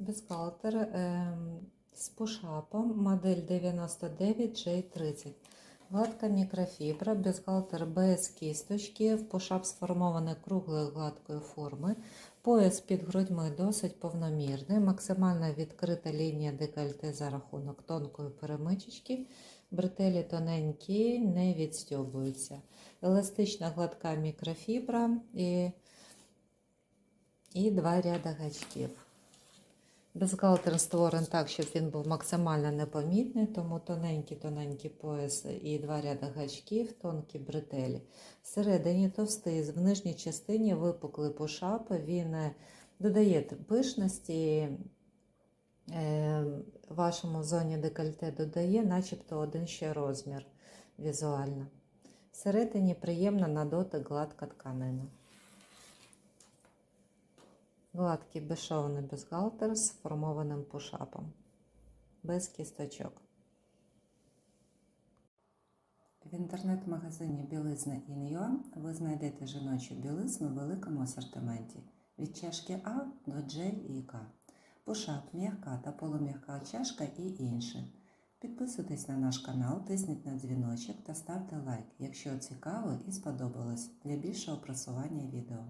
бюстгальтер ем, з пушапом, модель 99J30. Гладка мікрофібра, бюстгальтер без кісточки, пушап сформований круглої гладкої форми. Пояс під грудьми досить повномірний, максимально відкрита лінія декольте за рахунок тонкої перемичечки. Бретелі тоненькі, не відстьобуються. Еластична гладка мікрофібра і, і два ряда гачків. Бюстгальтер створений так, щоб він був максимально непомітний, тому тоненький-тоненький пояс і два ряда гачків, тонкі бретелі. Всередині товстий, в нижній частині випуклий пушап, він е, додає пишності, е, вашому зоні декольте додає, начебто один ще розмір візуально. Всередині приємна на дотик гладка тканина. Гладкий безшовний бюстгальтер з формованим пушапом, без кісточок. В інтернет-магазині Білизна Ін'Юа ви знайдете жіночу білизну в великому асортименті від чашки А до J і К. Пушап, м'яка та полум'яка чашка і інше. Підписуйтесь на наш канал, тисніть на дзвіночок та ставте лайк, якщо цікаво і сподобалось для більшого просування відео.